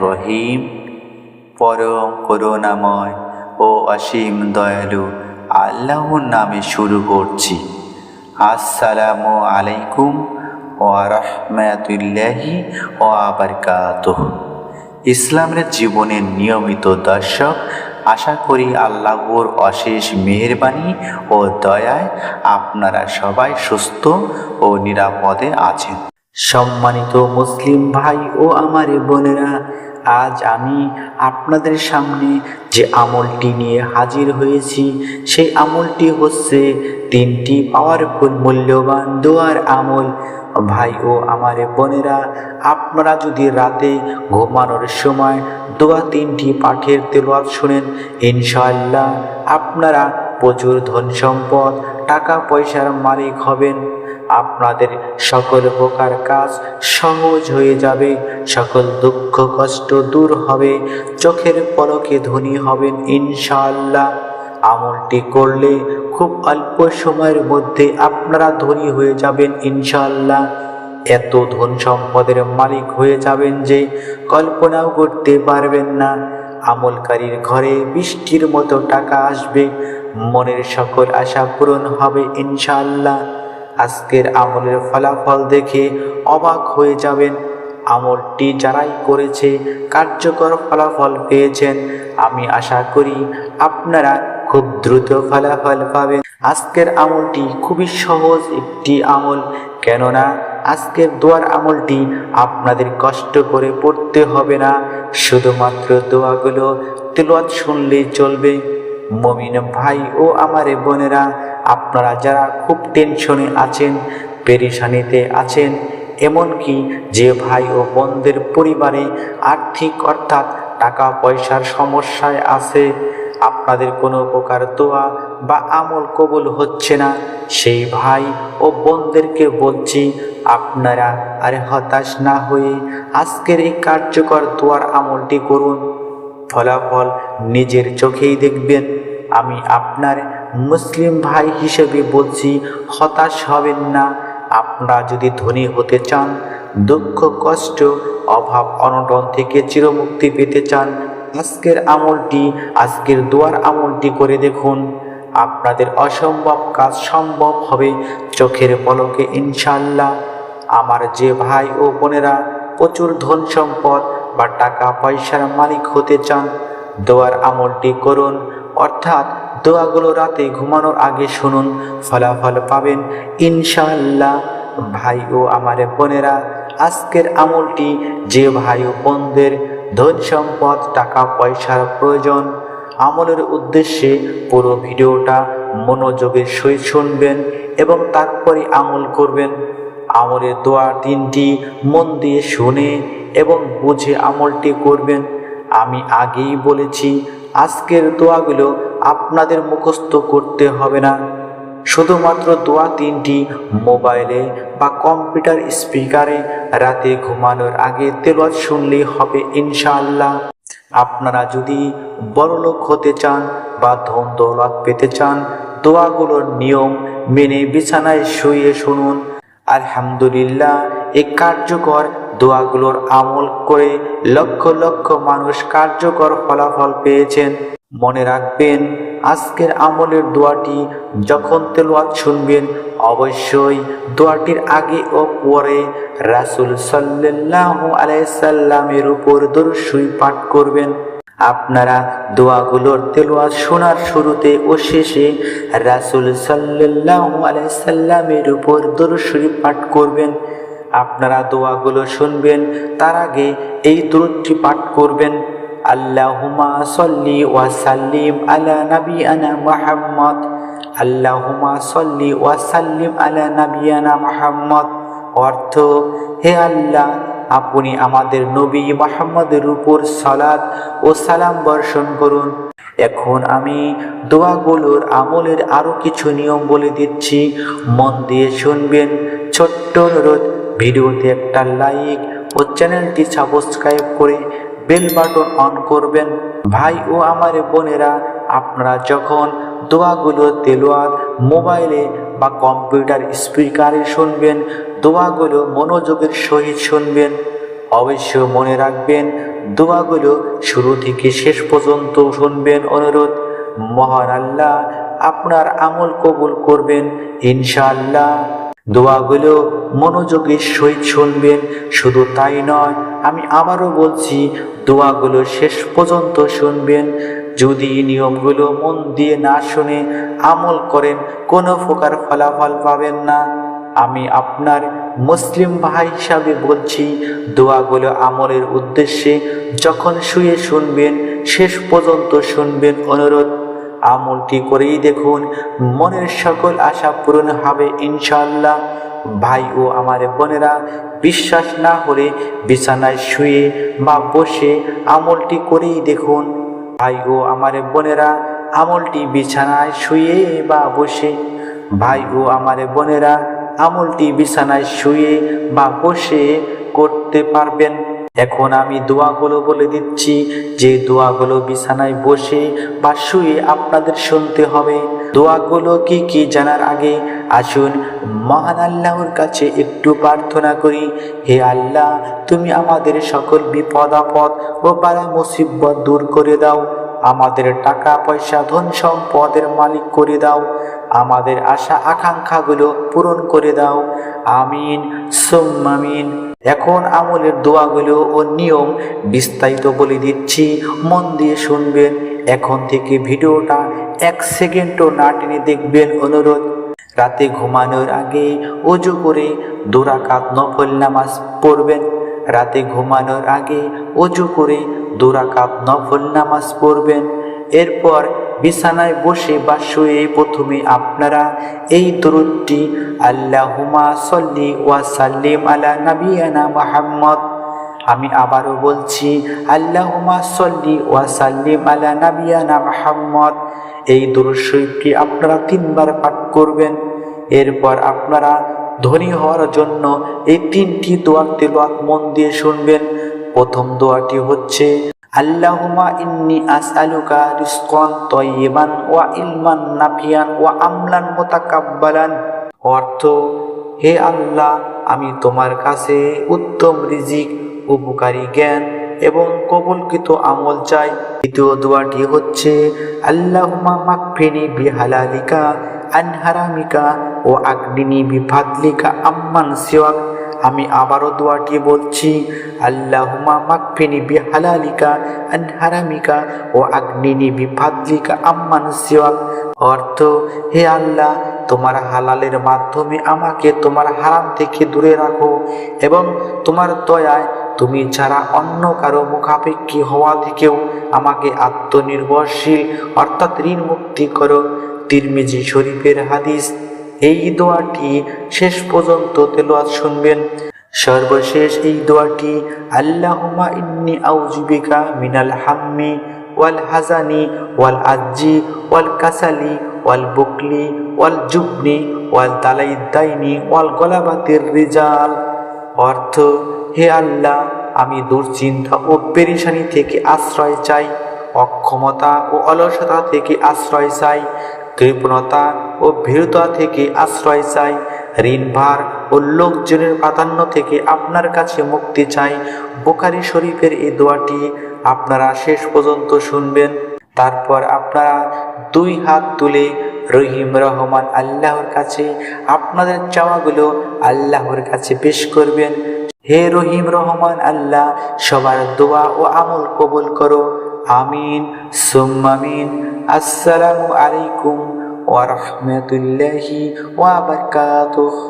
রহিম। পরম করুণাময় ও অসীম দয়ালু আল্লাহর নামে শুরু করছি। আসসালামু আলাইকুম ও রহমাতুল্লাহি ও আবরকাতুহ ইসলামের জীবনের নিয়মিত দর্শক আশা করি আল্লাহর অশেষ মেহরবানি ও দয়ায় আপনারা সবাই সুস্থ ও নিরাপদে আছেন। সম্মানিত মুসলিম ভাই ও আমার বোনেরা, আজ আমি আপনাদের সামনে যে আমলটি নিয়ে হাজির হয়েছি, সেই আমলটি হচ্ছে তিনটি পাওয়ারফুল মূল্যবান দোয়ার আমল। ভাই ও আমার বোনেরা, আপনারা যদি রাতে ঘুমানোর সময় দোয়া তিনটি পাঠের তেলোয়াত শুনেন, ইনশাআল্লাহ আপনারা প্রচুর ধন সম্পদ, টাকা পয়সার মালিক হবেন। আপনাদের সকল প্রকার কাজ সহজ হয়ে যাবে, সকল দুঃখ কষ্ট দূর হবে, চোখের পলকে ধনী হবেন ইনশাআল্লাহ। আমলটি করলে খুব অল্প সময়ের মধ্যে আপনারা ধনী হয়ে যাবেন ইনশাআল্লাহ। এত ধন সম্পদের মালিক হয়ে যাবেন যে কল্পনাও করতে পারবেন না। আমলকারীর ঘরে বৃষ্টির মতো টাকা আসবে। মনের সকল আশা পূরণ হবে ইনশাআল্লাহ। আজকের আমলের ফলাফল দেখে অবাক হয়ে যাবেন। আমলটি যারাই করেছে, কার্যকর ফলাফল পেয়েছেন। আমি আশা করি আপনারা খুব দ্রুত ফলাফল পাবেন। আজকের আমলটি খুবই সহজ একটি আমল। কেননা আজকের দোয়ার আমলটি আপনাদের কষ্ট করে পড়তে হবে না। শুধুমাত্র দোয়াগুলো তেলোয়াত শুনলেই চলবে। মমিন ভাই ও আমার বোনেরা, আপনারা যারা খুব টেনশনে আছেন, পেরেশানিতে আছেন, এমনকি যে ভাই ও বোনদের পরিবারে আর্থিক অর্থাৎ টাকা পয়সার সমস্যায় আছে আপনাদের কোনো প্রকার দোয়া বা আমল কবুল হচ্ছে না। সেই ভাই ও বোনদেরকে বলছি, আপনারা আরে হতাশ না হয়ে আজকের এই কার্যকর দোয়ার আমলটি করুন। ফলাফল নিজের চোখেই দেখবেন। আমি আপনার মুসলিম ভাই হিসেবে বলছি, হতাশ হবেন না। আপনারা যদি ধনী হতে চান, দুঃখ, কষ্ট, অভাব, অনটন থেকে চিরমুক্তি পেতে চান আজকের আমলটি, আজকের দোয়ার আমলটি করে দেখুন। আপনাদের অসম্ভব কাজ সম্ভব হবে চোখের পলকে ইনশাল্লাহ আমার যে ভাই ও বোনেরা প্রচুর ধন সম্পদ বা টাকা পয়সার মালিক হতে চান, দোয়ার আমলটি করুন। অর্থাৎ দোয়াগুলো রাতে ঘুমানোর আগে শুনুন, ফলাফল পাবেন ইনশাল্লাহ ভাই ও আমার বোনেরা, আজকের আমলটি যে ভাই ও বোনদের ধন সম্পদ টাকা, পয়সার প্রয়োজন। আমলের উদ্দেশ্যে পুরো ভিডিওটা মনোযোগের সহিত শুনবেন এবং তারপরে আমল করবেন। আমলের দোয়া তিনটি মন দিয়ে শুনে এবং বুঝে আমলটি করবেন। আমি আগেই বলেছি, আজকের দোয়াগুলো আপনাদের মুখস্থ করতে হবে না। শুধুমাত্র দোয়া তিনটি মোবাইলে বা কম্পিউটার স্পিকারে রাতে ঘুমানোর আগে তেলোয়াত শুনলেই হবে ইনশাআল্লাহ। আপনারা যদি বড়লোক হতে চান বা ধন দৌলত পেতে চান, দোয়াগুলোর নিয়ম মেনে বিছানায় শুয়ে শুনুন। আলহামদুলিল্লাহ, এই কার্যকর দোয়াগুলোর আমল করে লক্ষ লক্ষ মানুষ কার্যকর ফলাফল পেয়েছেন। মনে রাখবেন আজকের আমলের দোয়াটি যখন তেলোয়াত শুনবেন, অবশ্যই দোয়াটির আগে ও পরে রাসুল সাল্লাহ আলাইসাল্লামের উপর দরসুই পাঠ করবেন। আপনারা দোয়াগুলোর তেলোয়াত শোনার শুরুতে ও শেষে রাসুল সাল্লাহ আলাইসাল্লামের উপর দরসুই পাঠ করবেন। আপনারা দোয়াগুলো শুনবেন, তার আগে এই দূরটি পাঠ করবেন। আল্লাহুমা সল্লি ওয়াসাল্লিম আলা নবী আনা মোহাম্মদ। আল্লাহুমা সল্লি ওয়াসাল্লিম আলা নবী আনা মোহাম্মদ। অর্থ, হে আল্লাহ, আপনি আমাদের নবী মোহাম্মদের উপর সালাদ ও সালাম বর্ষণ করুন। এখন আমি দোয়াগুলোর আমলের আরও কিছু নিয়ম বলে দিচ্ছি। মন দিয়ে শুনবেন ছোট্ট অনুরোধ, ভিডিওতে একটা লাইক ও চ্যানেলটি সাবস্ক্রাইব করে বেল বাটন অন করবেন। ভাই ও আমার বোনেরা, আপনারা যখন দোয়াগুলো তেলোয়াত মোবাইলে বা কম্পিউটার স্পিকারে শুনবেন, দোয়াগুলো মনোযোগের সহিত শুনবেন অবশ্য মনে রাখবেন, দোয়াগুলো শুরু থেকে শেষ পর্যন্ত শুনবেন অনুরোধ। মহান আল্লাহ আপনার আমল কবুল করবেন, ইনশাআল্লাহ। দোয়াগুলো মনোযোগের সহিত শুনবেন। শুধু তাই নয়, আমি আবারও বলছি, দোয়াগুলো শেষ পর্যন্ত শুনবেন। যদি নিয়মগুলো মন দিয়ে না শুনে আমল করেন, কোনো প্রকার ফলাফল পাবেন না। আমি আপনার মুসলিম ভাই হিসাবে বলছি, দোয়াগুলো আমলের উদ্দেশ্যে যখন শুয়ে শুনবেন, শেষ পর্যন্ত শুনবেন অনুরোধ। আমলটি করেই দেখুন, মনের সকল আশা পূরণ হবে ইনশাল্লাহ ভাই ও আমার বোনেরা, বিশ্বাস না হলে বিছানায় শুয়ে বা বসে আমলটি করেই দেখুন। ভাই ও আমার বোনেরা, আমলটি বিছানায় শুয়ে বা বসে। ভাই ও আমার বোনেরা, আমলটি বিছানায় শুয়ে বা বসে করতে পারবেন। এখন আমি দোয়াগুলো বলে দিচ্ছি, যে দোয়াগুলো বিছানায় বসে বা শুয়ে আপনাদের শুনতে হবে। দোয়াগুলো কি কি জানার আগে আসুন, মহান আল্লাহর কাছে একটু প্রার্থনা করি। হে আল্লাহ, তুমি আমাদের সকল বিপদ, আপদ ও বালা মুসিবত দূর করে দাও। আমাদের টাকা, পয়সা, ধন সম্পদের মালিক করে দাও। আমাদের আশা, আকাঙ্ক্ষাগুলো পূরণ করে দাও। আমিন সোম্মামিন এখন আমলের দোয়াগুলো ও নিয়ম বিস্তারিত বলে দিচ্ছি। মন দিয়ে শুনবেন। এখন থেকে ভিডিওটা এক সেকেন্ডও না টেনে দেখবেন। অনুরোধ রাতে ঘুমানোর আগে অজু করে দুরাকাত নফল নামাজ পড়বেন। রাতে ঘুমানোর আগে অজু করে দুরাকাত নফল নামাজ পড়বেন। এরপর বিছানায় বসে বা শুয়ে প্রথমে আপনারা এই দরুদটি আল্লাহুমা সল্লি ওয়া সাল্লিম আলা নাবিয়ানা মুহাম্মদ। আমি আবারও বলছি আল্লাহুমা সল্লি ওয়া সাল্লিম আলা নাবিয়ানা মুহাম্মদ। এই দরুদ শরীফটি আপনারা তিনবার পাঠ করবেন? এরপর আপনারা ধনী হওয়ার জন্য এই তিনটি দোয়ার তেলোয়াত মন দিয়ে শুনবেন। প্রথম দোয়াটি হচ্ছে আল্লাহুমা ইন্নি আসআলুকা রিজকান তয়্যিবান ওয়া ইলমান নাফিয়ান ওয়া আমলান মুতাকাব্বালান। অর্থ, হে আল্লাহ, আমি তোমার কাছে উত্তম রিজিক, উপকারী জ্ঞান এবং কবুলকৃত আমল চাই। দ্বিতীয় দোয়াটি হচ্ছে আল্লাহুমা মাকফিনি বিহালালিকা আনহারামিকা ও আগ্নিনি বিফাদলিকা আম্মান সিওয়াক। আমি আবারও দোয়াটি বলছি আল্লাহুমা মাকফিনি বিহালালিকা, আন হারামিকা ও আগ্নিনি বিফাদলিকা আম্মান সিওয়াক। অর্থ, হে আল্লাহ, তোমার হালালের মাধ্যমে আমাকে তোমার হারাম থেকে দূরে রাখো এবং তোমার দয়ায় তুমি ছাড়া অন্য কারও মুখাপেক্ষী হওয়া থেকেও আমাকে আত্মনির্ভরশীল, অর্থাৎ ঋণ মুক্তি করো। তিরমিজি শরীফের হাদিস, এই দোয়াটি শেষ পর্যন্ত তেলোয়াত শুনবেন। সর্বশেষ এই দোয়াটি আল্লাহুমা ইন্নি আউজুবিকা মিনাল হাম্মি ওয়াল হাজানি ওয়াল আজ্জি ওয়াল কাসালি ওয়াল বুকলি ওয়াল জুবনি ওয়াল দালাইদাইনি ওয়াল গলাবাতের রিজাল। অর্থ হে আল্লাহ, আমি দুশ্চিন্তা ও পেরেশানি থেকে আশ্রয় চাই, অক্ষমতা ও অলসতা থেকে আশ্রয় চাই, কৃপণতা ও ভীরতা থেকে আশ্রয় চাই ঋণ ভার ও লোকজনের প্রাধান্য থেকে আপনার কাছে মুক্তি চাই। বোকারি শরীফের এই দোয়াটি আপনারা শেষ পর্যন্ত শুনবেন। তারপর আপনারা দুই হাত তুলে রহিম রহমান আল্লাহর কাছে আপনাদের চাওয়াগুলো আল্লাহর কাছে পেশ করবেন। হে রহিম রহমান আল্লাহ, সবার দোয়া ও আমল কবুল করো। আমিন সুম্মামিন আসসালামু আলাইকুম ওয়া রাহমাতুল্লাহি ওয়া বারাকাতুহু।